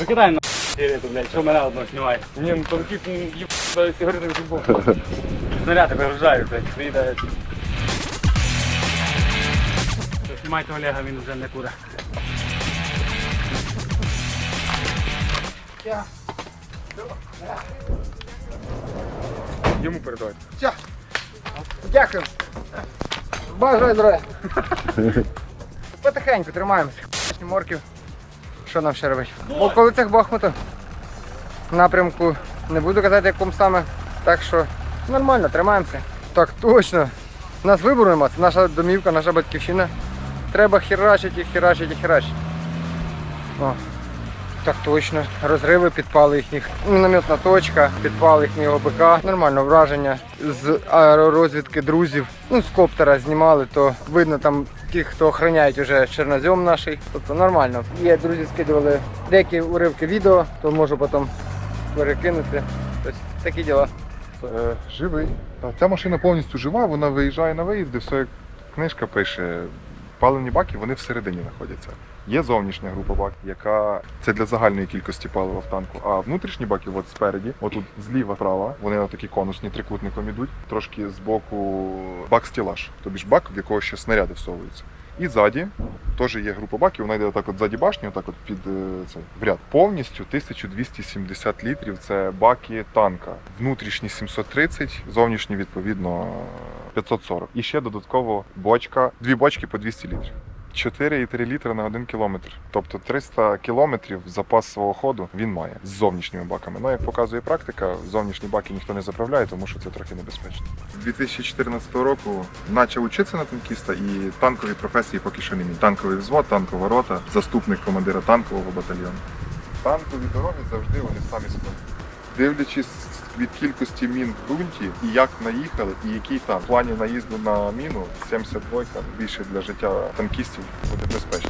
Викидай на сигарету, блядь, що мене одно знімає. Ні, ну там тип їб сигарети футбол. Снаряди вигружають, блядь, приїде. Знімайте Олега, він вже не куре. Йому передавайте. Дякую. Бажаю здоров'я. Потихеньку тримаємося. Морків. Що нам ще робити? В околицях Бахмута. Напрямку не буду казати, якому саме. Так що нормально, тримаємося. Так точно. Нас вибору нема, це наша домівка, наша батьківщина. Треба херачити, херачити, херачити. О. Так точно. Розриви підпали їхніх. Мінометна точка, підпали їхнього БК. Нормально враження з аеророзвідки друзів. Ну, з коптера знімали, то видно там тих, хто охороняють уже чернозем наш. Тобто нормально. Є друзі скидували деякі уривки відео, то можу потім перекинути. Тобто такі діла. Е, живий. Ця машина повністю жива, вона виїжджає на виїзди, все як книжка пише. Паливні баки вони всередині знаходяться. Є зовнішня група баків, яка це для загальної кількості палива в танку. А внутрішні баки, от спереді, отут зліва справа, вони на такі конусні трикутником ідуть. Трошки з боку бак стілаж, тобі ж бак, в якого ще снаряди всовуються. І ззаді теж є група баків, вона йде так от ззаді башні, отак от під е, цей в ряд. Повністю 1270 літрів це баки танка. Внутрішні 730, зовнішні відповідно 540. І ще додатково бочка, дві бочки по 200 літрів. 4,3 літри на 1 кілометр. Тобто 300 кілометрів запас свого ходу він має з зовнішніми баками. Ну, як показує практика, зовнішні баки ніхто не заправляє, тому що це трохи небезпечно. З 2014 року почав учитися на танкіста і танкові професії поки що не мій. Танковий взвод, танкова рота, заступник командира танкового батальйону. Танкові дороги завжди вони самі складні. Дивлячись від кількості мін в ґрунті і як наїхали, і який там в плані наїзду на міну 72 більше для життя танкістів буде безпечніше.